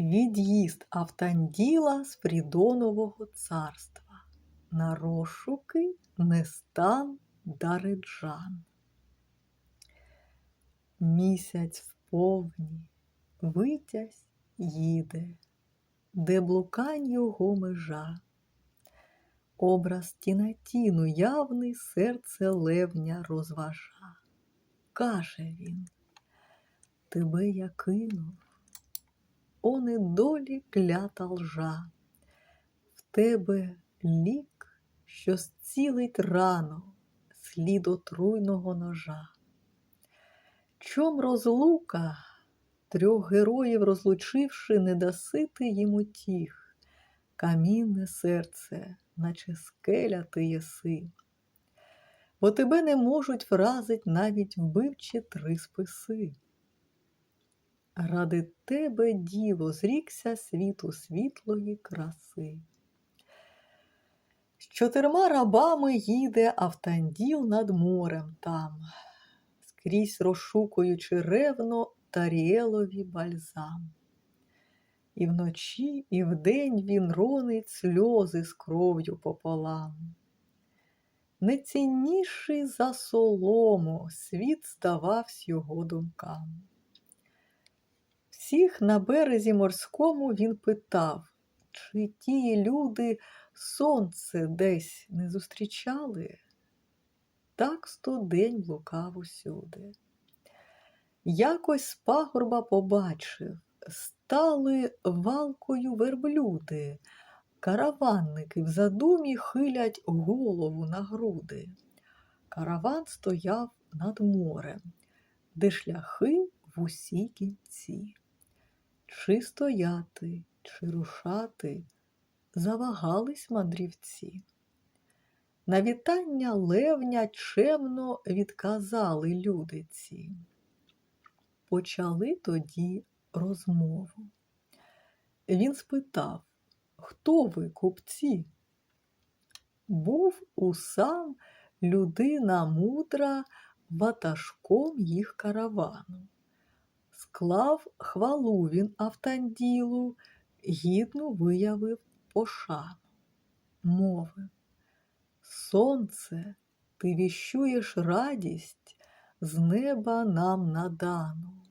Від'їзд Автанділа з Фрідонового царства. На розшуки Нестан Дариджан. Місяць вповні, витязь їде, де блукань його межа. Образ тінатіну явний серце левня розважа. Каже він, тебе я кинув, о недолі клята лжа, в тебе лік, що зцілить рану слід отруйного ножа. Чом розлука, трьох героїв розлучивши, не дасити їм утіх, камінне серце, наче скеля ти єси. Бо тебе не можуть вразить навіть вбивчі три списи. Ради тебе, діво, зрікся світу світлої краси. З чотирма рабами їде Автанділ над морем там, скрізь розшукуючи ревно Таріелові бальзам. І вночі, і вдень він ронить сльози з кров'ю пополам. Нецінніший за солому світ здававсь його думкам. Всіх на березі морському він питав, чи ті люди сонце десь не зустрічали? Так сто день блукав усюди. Якось пагорба побачив, стали валкою верблюди, караванники в задумі хилять голову на груди. Караван стояв над морем, де шляхи в усі кінці. Чи стояти, чи рушати, завагались мандрівці. На вітання левня чемно відказали люди ці. Почали тоді розмову. Він спитав, хто ви, купці? Був усам людина мудра ватажком їх каравану. Склав хвалу він Автанділу, гідну виявив пошану. Мовив, Сонце, ти віщуєш радість з неба нам надану.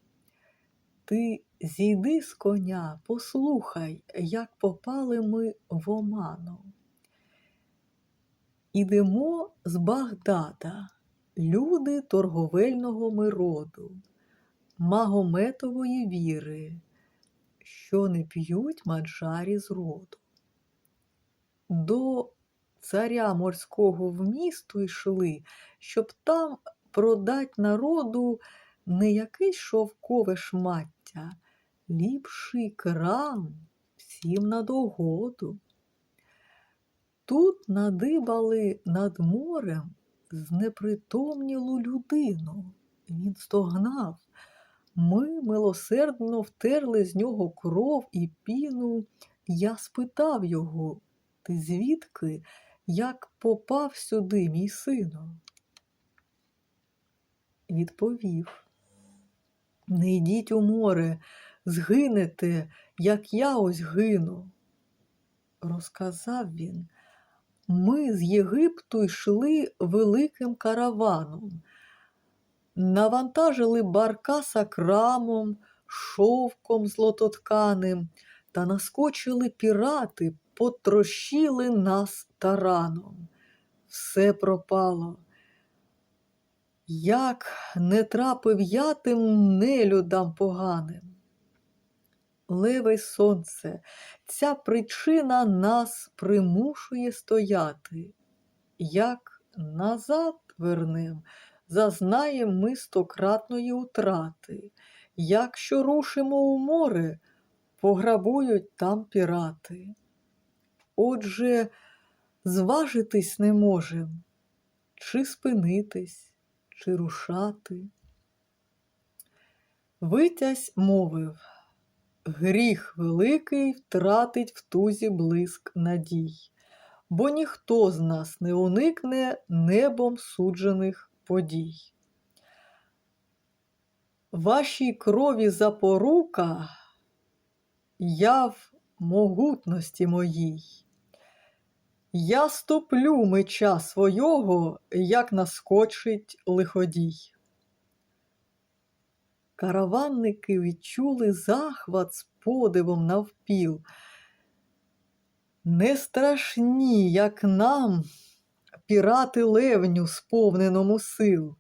Ти зійди з коня, послухай, як попали ми в оману. Ідемо з Багдада, люди торговельного ми роду, Магометової віри, що не п'ють маджарі з роду. До царя морського в місто йшли, щоб там продать народу не якесь шовкове шмаття, ліпший крам всім на догоду. Тут надибали над морем знепритомнілу людину. Він стогнав. Ми милосердно втерли з нього кров і піну. Я спитав його, ти звідки, як попав сюди, мій сину? Відповів, не йдіть у море, згинете, як я ось гину. Розказав він, ми з Єгипту йшли великим караваном, навантажили баркаса крамом, шовком злототканим, та наскочили пірати, потрощили нас тараном. Все пропало. Як не трапив я тим нелюдам поганим. Леве сонце, ця причина нас примушує стояти. Як назад вернем, зазнаєм ми стократної утрати. Якщо рушимо у море, пограбують там пірати. Отже, зважитись не можем, чи спинитись, чи рушати. Витязь мовив Гріх великий втратить в тузі блиск надій, бо ніхто з нас не уникне небом суджених подій. Вашій крові запорука я в могутності моїй. Я стоплю меча свого, як наскочить лиходій. Караванники відчули захват з подивом навпіл. Не страшні, як нам, пірати левню, сповненому сил.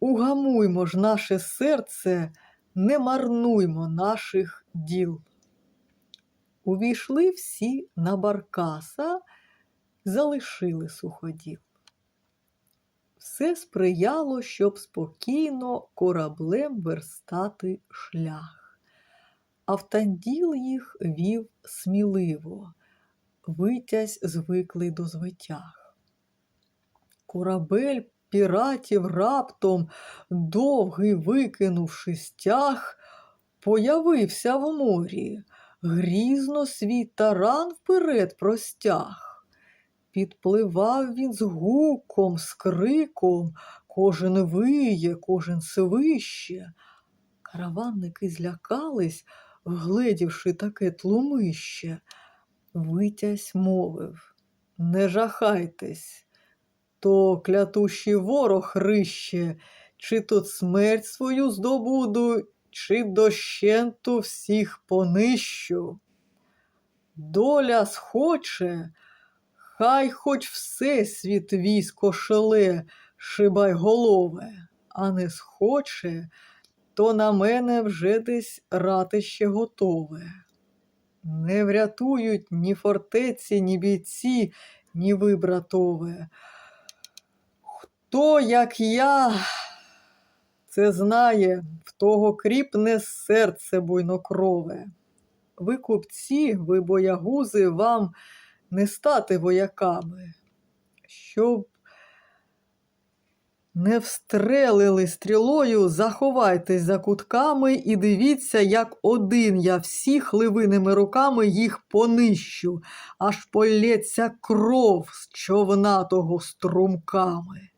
Угамуймо ж наше серце, не марнуймо наших діл. Увійшли всі на баркаса, залишили суходіл. Все сприяло, щоб спокійно кораблем верстати шлях. Автанділ їх вів сміливо, витязь звиклий до звитяг. Корабель піратів раптом, довгий викинувши стяг, появився в морі, грізно свій таран вперед простяг. Підпливав він з гуком, з криком, кожен виє, кожен свище. Караванники злякались, вгледівши таке тлумище. Витязь мовив Не жахайтесь, то клятущий ворог рище, чи тут смерть свою здобуду, чи дощенту всіх понищу. Доля схоче, хай хоч все світ військо шеле, шибай голове, а не схоче, то на мене вже десь ратище готове. Не врятують ні фортеці, ні бійці, ні ви, братове. Хто, як я, це знає, в того кріпне серце буйнокрове. Ви купці, ви боягузи, вам не стати вояками, щоб не встрелили стрілою, заховайтесь за кутками і дивіться, як один я всіх ливиними руками їх понищу, аж полється кров з човнатого струмками.